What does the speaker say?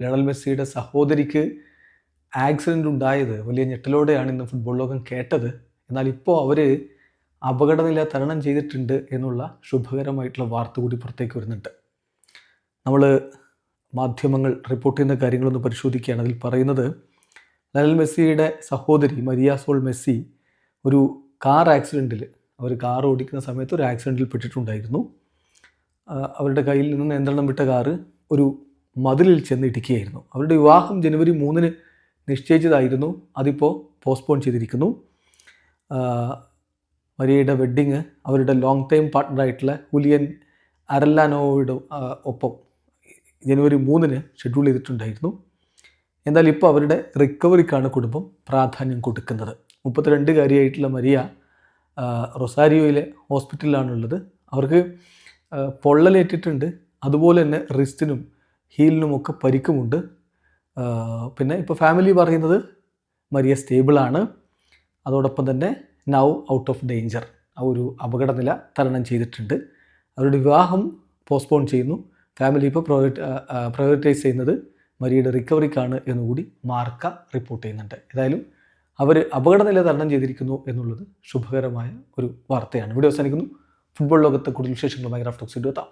Lionel മെസ്സിയുടെ സഹോദരിക്ക് accident ഉണ്ടായത് വലിയ ഞെട്ടലോടെയാണ് ഇന്ന് ഫുട്ബോൾ ലോകം കേട്ടത്. എന്നാൽ ഇപ്പോൾ അവർ അപകടനില തരണം ചെയ്തിട്ടുണ്ട് എന്നുള്ള ശുഭകരമായിട്ടുള്ള വാർത്ത കൂടി പുറത്തേക്ക് വരുന്നുണ്ട്. നമ്മൾ മാധ്യമങ്ങൾ റിപ്പോർട്ട് ചെയ്യുന്ന കാര്യങ്ങളൊന്ന് പരിശോധിക്കുകയാണ്. അതിൽ പറയുന്നത് ലയണൽ മെസ്സിയുടെ സഹോദരി മരിയ സോൾ മെസ്സി ഒരു കാർ ആക്സിഡന്റിൽ അവർ കാർ ഓടിക്കുന്ന സമയത്ത് ഒരു ആക്സിഡന്റിൽ പെട്ടിട്ടുണ്ടായിരുന്നു. അവരുടെ കയ്യിൽ നിന്ന് നിയന്ത്രണം വിട്ട കാറ് ഒരു മതിലിൽ ചെന്ന് ഇടിക്കുകയായിരുന്നു. അവരുടെ വിവാഹം ജനുവരി മൂന്നിന് നിശ്ചയിച്ചതായിരുന്നു. അതിപ്പോൾ പോസ്റ്റ്പോൺ ചെയ്തിരിക്കുന്നു. മരിയയുടെ വെഡ്ഡിങ് അവരുടെ ലോങ് ടൈം പാർട്ട്ണറായിട്ടുള്ള ഹുലിയൻ അരല്ലാനോയുടെ ഒപ്പം ജനുവരി മൂന്നിന് ഷെഡ്യൂൾ ചെയ്തിട്ടുണ്ടായിരുന്നു. എന്നാൽ ഇപ്പോൾ അവരുടെ റിക്കവറിക്കാണ് കുടുംബം പ്രാധാന്യം കൊടുക്കുന്നത്. മുപ്പത്തിരണ്ടുകാരിയായിട്ടുള്ള മരിയ റൊസാരിയോയിലെ ഹോസ്പിറ്റലിലാണുള്ളത് അവർക്ക് പൊള്ളലേറ്റിട്ടുണ്ട്. അതുപോലെ തന്നെ റിസ്റ്റിനും ഹീലിനുമൊക്കെ പരിക്കുമുണ്ട്. പിന്നെ ഇപ്പോൾ ഫാമിലി പറയുന്നത് മരിയ സ്റ്റേബിളാണ്. അതോടൊപ്പം തന്നെ നൗ ഔട്ട് ഓഫ് ഡേഞ്ചർ ആ ഒരു അപകടനില തരണം ചെയ്തിട്ടുണ്ട്. അവരുടെ വിവാഹം പോസ്റ്റ്പോൺ ചെയ്യുന്നു. ഫാമിലി ഇപ്പോൾ പ്രയോറിറ്റൈസ് ചെയ്യുന്നത് മരിയയുടെ റിക്കവറിക്കാണ് എന്നുകൂടി മാർക്ക റിപ്പോർട്ട് ചെയ്യുന്നുണ്ട്. ഏതായാലും അവർ അപകടനില തരണം ചെയ്തിരിക്കുന്നു എന്നുള്ളത് ശുഭകരമായ ഒരു വാർത്തയാണ്. ഇവിടെ അവസാനിക്കുന്നു. ഫുട്ബോൾ ലോകത്തെ കൂടുതൽ വിശേഷങ്ങളുമായി റാഫ്റ്റോക്സ് എത്താം.